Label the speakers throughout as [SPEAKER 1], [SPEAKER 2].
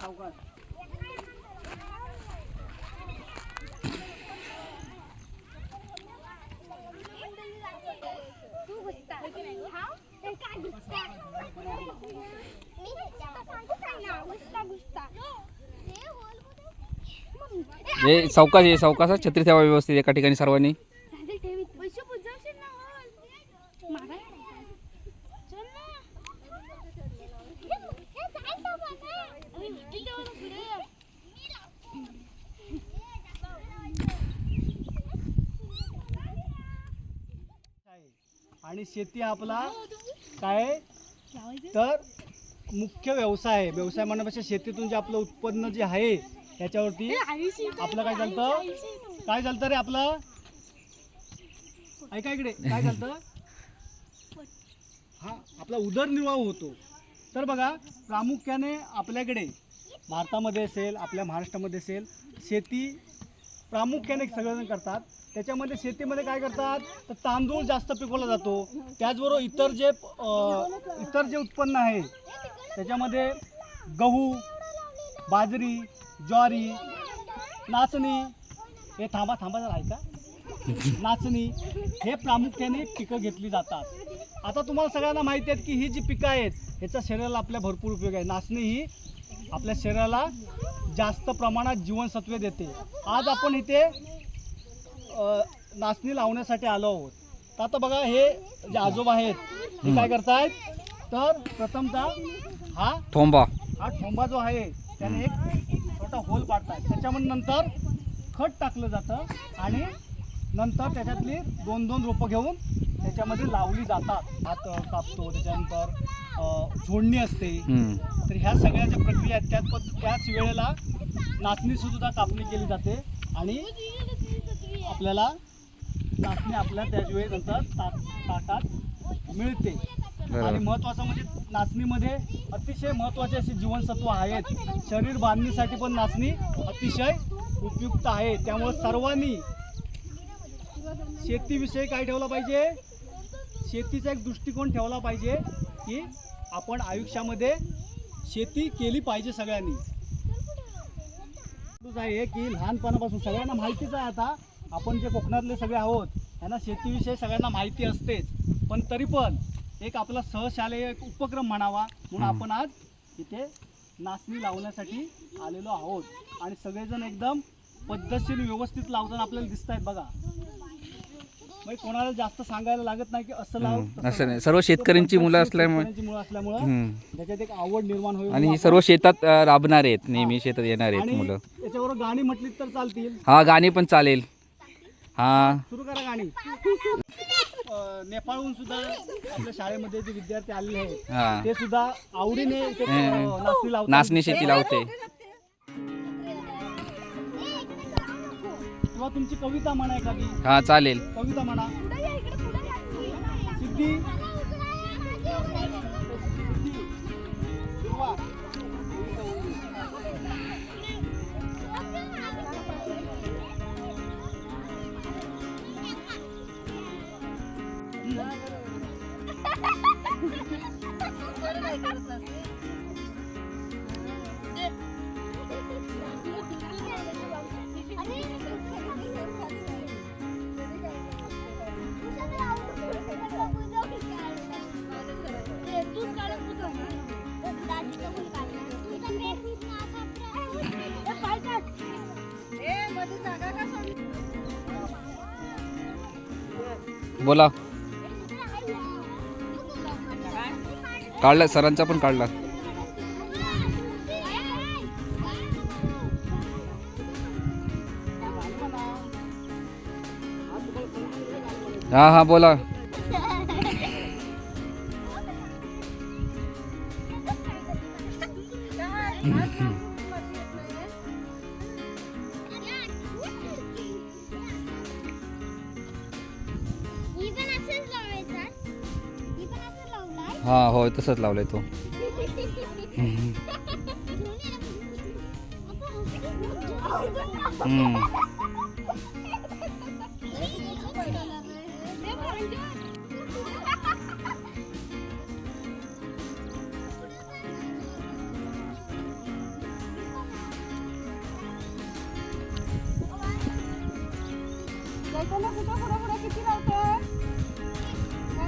[SPEAKER 1] सावकाश
[SPEAKER 2] तू घुसता हा ते काय घुसता मी घुसता सांगू काय ना घुसता घुसता हे होलमध्ये
[SPEAKER 3] हे सावकाश आहे सावकाश छत्री ठेवा व्यवस्थित एका ठिकाणी सर्वांनी
[SPEAKER 2] दादा ठेवीत पैसे पुजावशील ना होल मागा चल ना हे काय तो बघा अरे उठी देऊ ना पुढे
[SPEAKER 1] आहे. आणि शेती आपला काय? तर मुख्य व्यवसाय आहे. व्यवसाय म्हणण्यापेक्षा शेतीतून जे आपलं उत्पन्न जे आहे त्याच्यावरती आपलं काय चालतं? काय चालतं रे आपलं? ऐका इकडे काय चालतं? हा आपला उदरनिर्वाह होतो. तर बघा प्रामुख्याने आपल्याकडे भारतामध्ये असेल आपल्या महाराष्ट्रामध्ये असेल शेती प्रामुख्याने सगळेजण करतात. त्याच्यामध्ये शेतीमध्ये काय करतात? तर तांदूळ जास्त पिकवला जातो. त्याचबरोबर इतर जे इतर जे उत्पन्न आहे त्याच्यामध्ये गहू बाजरी ज्वारी नाचणी हे थांबा थांबा आहे ऐका. नाचणी हे प्रामुख्याने पिकं घेतली जातात. आता तुम्हाला सगळ्यांना माहिती आहेत की ही जी पिकं आहेत ह्याचा शरीराला आपल्या भरपूर उपयोग आहे. नाचणी ही आपल्या शरीराला जास्त प्रमाणात जीवनसत्वे देते. आज आपण इथे नाचणी लावण्यासाठी आलो आहोत. तर आता बघा हे जे आजोबा आहेत हे काय करतायत? तर प्रथमतः हा
[SPEAKER 3] थोंबा.
[SPEAKER 1] हा ठोंबा जो आहे त्याने एक छोटा होल पाडतात त्याच्यामध्ये नंतर खत टाकलं जातं आणि नंतर त्याच्यातली दोन दोन रोपं घेऊन त्याच्यामध्ये लावली जातात. अ, कापतो त्याच्यानंतर झोडणी असते. तर ह्या सगळ्या ज्या प्रक्रिया आहेत त्याच त्याच वेळेला नाचणीसुद्धा कापणी केली जाते आणि आपल्याला नाचणी आपल्या त्याच वेळी नंतर ताटात मिळते. आणि महत्वाचं म्हणजे नाचणीमध्ये अतिशय महत्त्वाचे असे जीवनसत्व आहेत. शरीर बांधणीसाठी पण नाचणी अतिशय उपयुक्त आहे. त्यामुळे सर्वांनी शेतीविषयी काय ठेवलं पाहिजे? शेतीचा एक दृष्टिकोन ठेवला पाहिजे की आपण आयुष्यामध्ये शेती केली पाहिजे सगळ्यांनी. आहे की लहानपणापासून सगळ्यांना माहितीच आहे आता आपण जे कोकणातले सगळे आहोत त्यांना शेतीविषयी सगळ्यांना माहिती असतेच. पण तरी पण एक आपला सहशालेय एक उपक्रम म्हणावा म्हणून आपण आज इथे नाचणी लावण्यासाठी आलेलो आहोत. आणि सगळेजण एकदम पद्धतशीर व्यवस्थित लावताना आपल्याला दिसत आहेत बघा. म्हणजे कोणाला जास्त सांगायला लागत नाही की असं लाव
[SPEAKER 3] असं. नाही. सर्व शेतकऱ्यांची मुलं असल्यामुळे-
[SPEAKER 1] मुलं असल्यामुळं. त्याच्यात एक आवड निर्माण होईल
[SPEAKER 3] आणि सर्व शेतात राबणार आहेत. नेहमी शेतात येणार आहेत मुलं.
[SPEAKER 1] त्याच्याबरोबर गाणी म्हटली तर चालतील.
[SPEAKER 3] हा गाणी पण चालेल. हा.
[SPEAKER 1] सुरू करा गाणी. अं, नेपाळहून सुद्धा आपल्या शाळेमध्ये जे विद्यार्थी आलेले आहेत
[SPEAKER 3] हा.
[SPEAKER 1] ते सुद्धा आवडीने इथे,
[SPEAKER 3] हम्म.
[SPEAKER 1] अं, नाचणी लावतात.
[SPEAKER 3] नाचणी शेती लावते.
[SPEAKER 1] किंवा तुमची कविता म्हणा एखादी.
[SPEAKER 3] हा चालेल.
[SPEAKER 1] कविता म्हणा. सिद्धी.
[SPEAKER 3] बोला. काढला सरांचा पण काढला. हा हा बोला.
[SPEAKER 2] हा हो
[SPEAKER 3] तसंच लावलंय तो.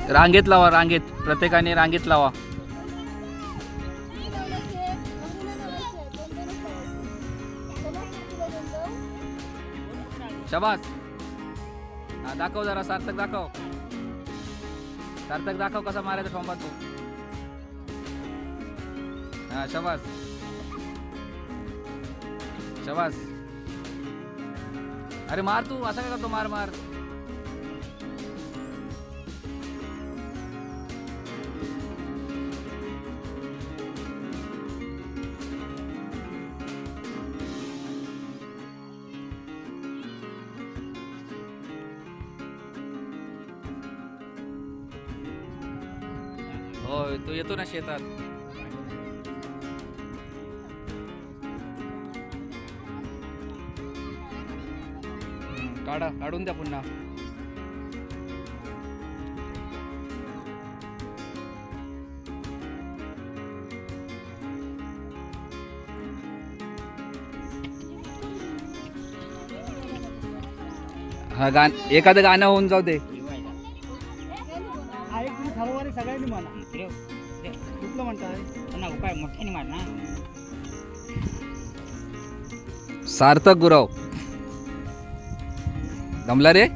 [SPEAKER 3] रांगेत लावा रांगेत. प्रत्येकाने रांगेत लावा. शबास. हा दाखव जरा सार्थक दाखव. सार्थक दाखव कसा मारायचा फॉम्बा तू. हा शबास. शबास. अरे मार तू असं काय करतो मार मार. येतो ना शेतात. काढा काढून द्या पुन्हा. हा गाण एखादं गाणं होऊन जाऊ दे.
[SPEAKER 2] सगळ्यांनी म्हणा. कुठलं म्हणताय
[SPEAKER 4] उपाय मोठ्याने मार ना
[SPEAKER 3] सार्थक गुराव. दमला रे?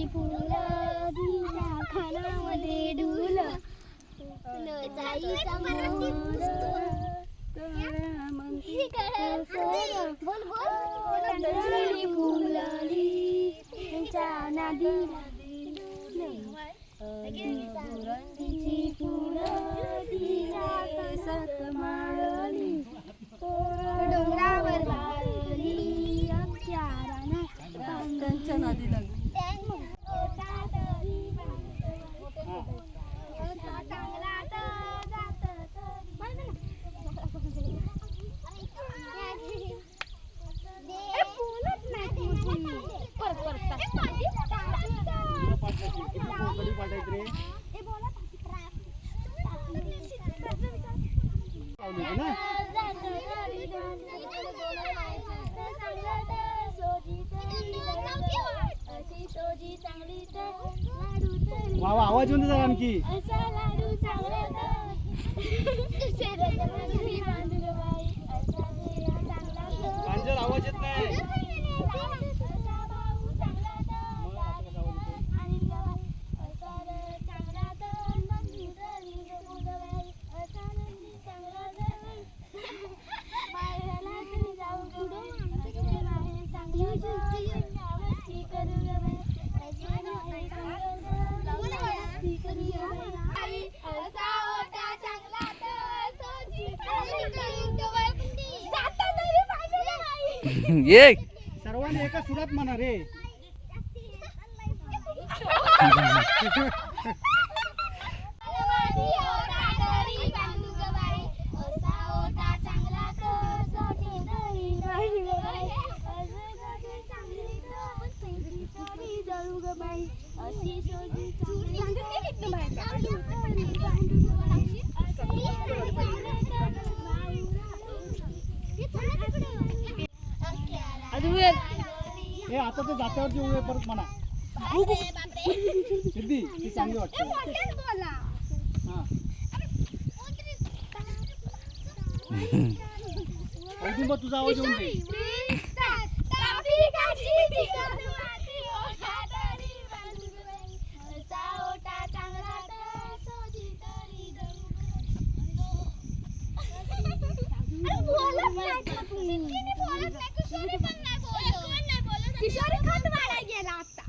[SPEAKER 5] फुलं दिल्या खानामध्ये डुल जाईचा
[SPEAKER 2] वा वा आवाज येऊन जरा आणखी?
[SPEAKER 5] असा लाडू चांगला
[SPEAKER 2] प्रांजल आवाज येत नाही.
[SPEAKER 3] ये
[SPEAKER 2] सर्वांनी एका सुरात म्हणा रे. आता ते जात्यावरची उभे परत म्हणा सिद्धी ती चांगली वाटते हा औदुंब तुझा आवाज येऊन दे
[SPEAKER 5] किशोरी खत वाढा गेला आता.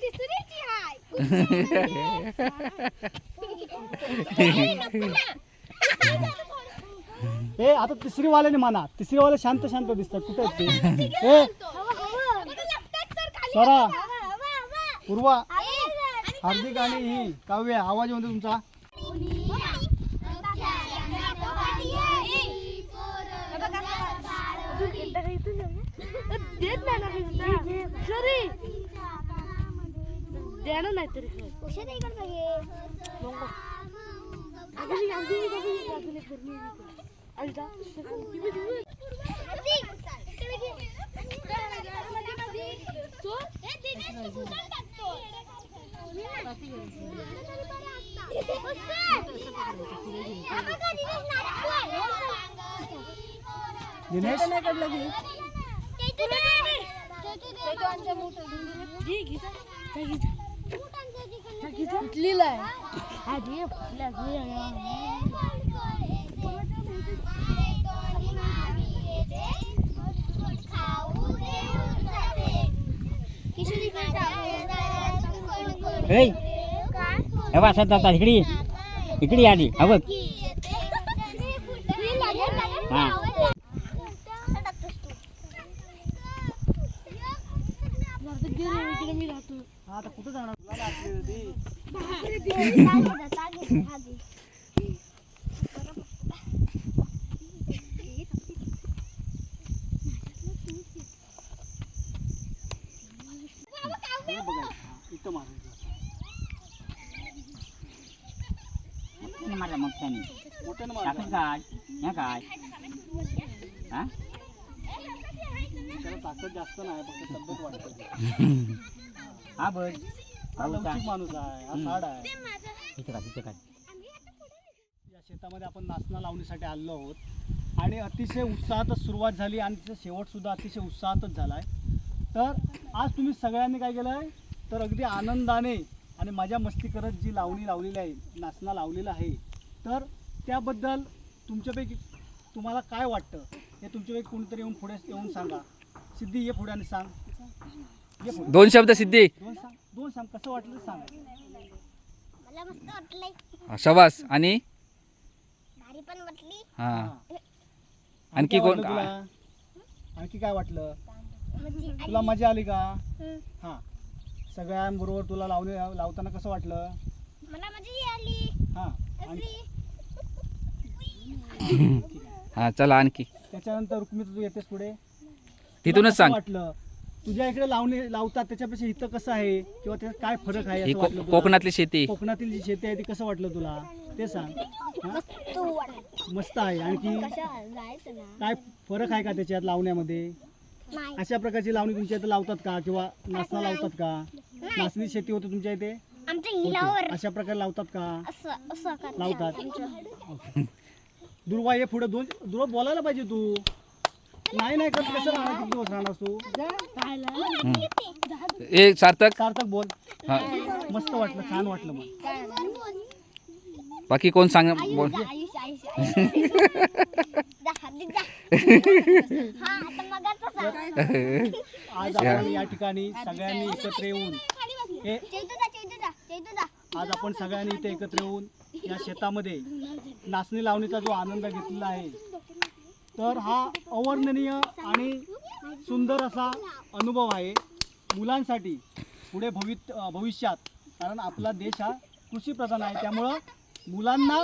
[SPEAKER 5] तिसरीची हाय.
[SPEAKER 2] हे आता तिसरी वाल्याने म्हणा. तिसरी वाले शांत शांत दिसतात. कुठे आहेत ते? हे स्वरा. पूर्वा
[SPEAKER 1] हार्दिक आणि ही. काव्य आवाज येऊन तुमचा.
[SPEAKER 2] देणार नाही तरी उशीर इकडे सगळे
[SPEAKER 1] दिनेश
[SPEAKER 2] लिहिलंय
[SPEAKER 4] ए हे बा सध्या आता इकडे ये. इकडे ये आधी हा बघ हा.
[SPEAKER 2] मी राहतो
[SPEAKER 1] आता कुठं जाणार तुला आठवली होती. हे इथं मारायचं
[SPEAKER 4] मोठ्याने. मोठ्याने काय ह्या काय? हा?
[SPEAKER 1] ताकद जास्त नाही फक्त तब्येत वाटते
[SPEAKER 4] हा बघ
[SPEAKER 1] हा
[SPEAKER 4] भाऊचा
[SPEAKER 1] लवचिक माणूस आहे हा
[SPEAKER 4] हम्म.
[SPEAKER 1] साड आहे.
[SPEAKER 4] इथे का तिथे का
[SPEAKER 1] या शेतामध्ये आपण नाचना लावणीसाठी आलो आहोत. आणि अतिशय उत्साहातच सुरुवात झाली आणि तिचा शेवटसुद्धा अतिशय उत्साहातच झाला आहे तर आज तुम्ही सगळ्यांनी काय केलं आहे तर अगदी आनंदाने आणि मजा मस्ती करत जी लावणी लावलेली आहे नाचना लावलेला आहे तर त्याबद्दल तुमच्यापैकी तुम्हाला काय वाटतं? हे तुमच्यापैकी कोणीतरी येऊन पुढे येऊन सांगा. सिद्धी ये पुढे आणि सांग. ये पुढे.
[SPEAKER 3] दोन शब्द सिद्धी.
[SPEAKER 1] दोन सांग. दोन सांग. कसं वाटलं ते सांग.
[SPEAKER 2] मला मस्त वाटलंय.
[SPEAKER 3] शबास. आणि?
[SPEAKER 2] भारी पण वाटली.
[SPEAKER 3] हा. आणखी
[SPEAKER 1] काय
[SPEAKER 3] कोण?
[SPEAKER 1] वाटलं तुला? आणखी काय वाटलं? तुला मजा आली का?
[SPEAKER 2] हम्म.
[SPEAKER 1] हा. सगळ्यांबरोबर तुला लावणे लावताना कसं वाटलं?
[SPEAKER 2] मला मजा आली.
[SPEAKER 1] हा. आणि
[SPEAKER 2] अशी
[SPEAKER 3] हा चला आणखी.
[SPEAKER 1] त्याच्यानंतर रुक्मी तू येतेस पुढे?
[SPEAKER 3] तिथूनच सांग.
[SPEAKER 1] वाटलं? तुझ्या इकडे लावणे लावतात त्याच्यापेक्षा इथं कसं आहे? किंवा त्याच्यात काय फरक आहे
[SPEAKER 3] ही
[SPEAKER 1] असं
[SPEAKER 3] को-
[SPEAKER 1] वाटलं तुला?
[SPEAKER 3] कोकणातली शेती.
[SPEAKER 1] कोकणातील जी शेती आहे ती कसं वाटलं तुला? ते सांग. हा? मस्त आहे. आणखी?
[SPEAKER 2] कशा जायचं ना
[SPEAKER 1] काय फरक आहे का त्याच्यात लावण्यामध्ये?
[SPEAKER 2] नाही
[SPEAKER 1] अशा प्रकारची लावणी तुमच्या इथे लावतात का? किंवा नाचना लावतात का? नाचणी शेती होते तुमच्या इथे?
[SPEAKER 2] आमच्या
[SPEAKER 1] होते.
[SPEAKER 2] हिलावर.
[SPEAKER 1] अशा प्रकारे लावतात का?
[SPEAKER 2] असं असं करतात
[SPEAKER 1] लावतात.
[SPEAKER 2] आमच्या.
[SPEAKER 1] दुर्वा ये पुढे. दोन दुर्वा बोलायला पाहिजे तू. नाही नाही करत कसं राहणार? किती दिवस राहणार तू?
[SPEAKER 3] ए सार्थक.
[SPEAKER 1] सार्थक बोल.
[SPEAKER 3] हा.
[SPEAKER 1] मस्त वाटलं छान वाटलं मग.
[SPEAKER 3] बाकी कोण सांग बोल.
[SPEAKER 2] हा
[SPEAKER 1] आज आपण या ठिकाणी सगळ्यांनी एकत्र येऊन हे आज आपण सगळ्यांनी इथे एकत्र येऊन या शेतामध्ये नाचणी लावणीचा जो आनंद घेतलेला आहे तर हा अवर्णनीय आणि सुंदर असा अनुभव आहे मुलांसाठी पुढे भवित भविष्यात. कारण आपला देश हा कृषीप्रधान आहे. त्यामुळं मुलांना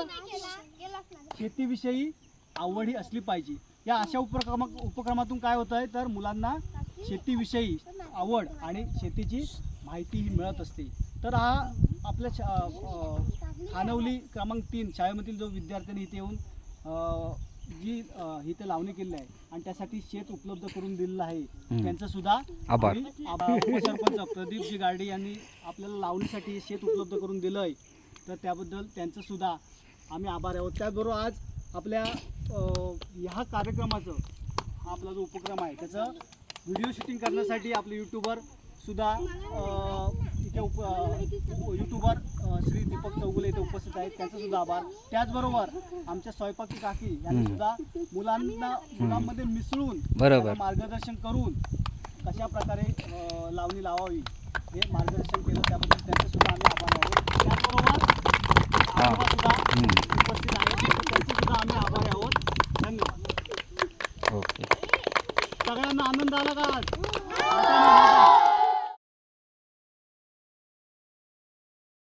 [SPEAKER 1] शेतीविषयी आवड ही असली पाहिजे. या अशा उपक्रमा उपक्रमातून काय होतं आहे तर मुलांना शेतीविषयी आवड आणि शेतीची माहिती ही मिळत असते. तर हा आपल्या शा खानवली क्रमांक तीन शाळेमधील जो विद्यार्थ्यांनी इथे येऊन जी इथे लावणी केली आहे आणि त्यासाठी शेत उपलब्ध करून दिलेलं आहे. त्यांचं सुद्धा
[SPEAKER 3] आभार.
[SPEAKER 1] आम्ही आभार उपसरपंच प्रदीपजी गार्डे यांनी आपल्याला लावणीसाठी शेत उपलब्ध करून दिलं आहे तर त्याबद्दल त्यांचं सुद्धा आम्ही आभार आहोत त्याचबरोबर आज आपल्या अ, ह्या कार्यक्रमाचं हा आपला जो उपक्रम आहे त्याचं व्हिडिओ शूटिंग करण्यासाठी आपले यूट्यूबर सुद्धा अ, इथे उप यूट्यूबर श्री दीपक चौगुले इथे उपस्थित आहेत. त्यांचा सुद्धा आभार. त्याचबरोबर आमच्या स्वयंपाकी काकी यांनी. सुद्धा मुलांना मुलांमध्ये मिसळून
[SPEAKER 3] बरोबर.
[SPEAKER 1] मार्गदर्शन करून कशा प्रकारे लावणी लावावी हे मार्गदर्शन केलं. त्याबद्दल त्यांचे सुद्धा आम्ही आभार आहोत त्याचबरोबर सुद्धा. उपस्थित आहेत. त्यांचे सुद्धा आम्ही आभारी आहोत. धन्यवाद.
[SPEAKER 3] ओके.
[SPEAKER 1] सगळ्यांना आनंद आला का आज?